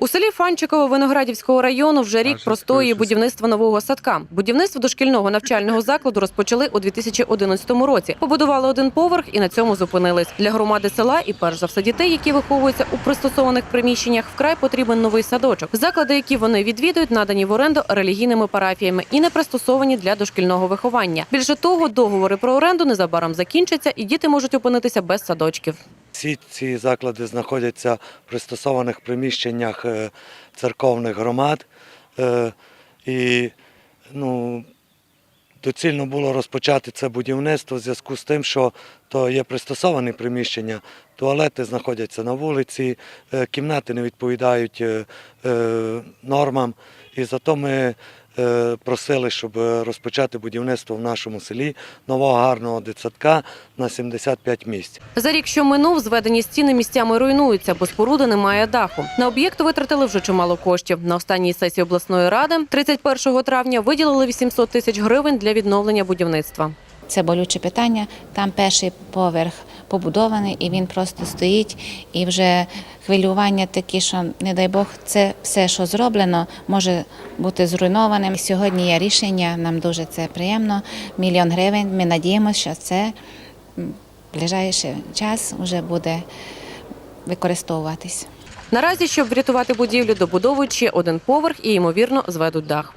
У селі Фанчиково Виноградівського району вже рік Аж простоює будівництво нового садка. Будівництво дошкільного навчального закладу розпочали у 2011 році. Побудували один поверх і на цьому зупинились. Для громади села і перш за все дітей, які виховуються у пристосованих приміщеннях, вкрай потрібен новий садочок. Заклади, які вони відвідують, надані в оренду релігійними парафіями і не пристосовані для дошкільного виховання. Більше того, договори про оренду незабаром закінчаться, і діти можуть опинитися без садочків. Всі ці заклади знаходяться в пристосованих приміщеннях е, церковних громад. Е, І ну, доцільно було розпочати це будівництво в зв'язку з тим, що то є пристосовані приміщення, туалети знаходяться на вулиці, е, кімнати не відповідають нормам. І зато ми просили, щоб е, розпочати будівництво в нашому селі нового гарного дитсадка на 75 місць. За рік, що минув, зведені стіни місцями руйнуються, бо споруди немає даху. На об'єкт витратили вже чимало коштів. На останній сесії обласної ради 31 травня виділили 800 тисяч гривень для відновлення будівництва. Це болюче питання. Там перший поверх побудований, і він просто стоїть. І вже хвилювання такі, що не дай Бог, це все, що зроблено, може бути зруйнованим. Сьогодні є рішення. Нам дуже це приємно. Мільйон гривень. Ми надіємося, що це в ближайший час вже буде використовуватись. Наразі, щоб врятувати будівлю, добудовують ще один поверх і ймовірно зведуть дах.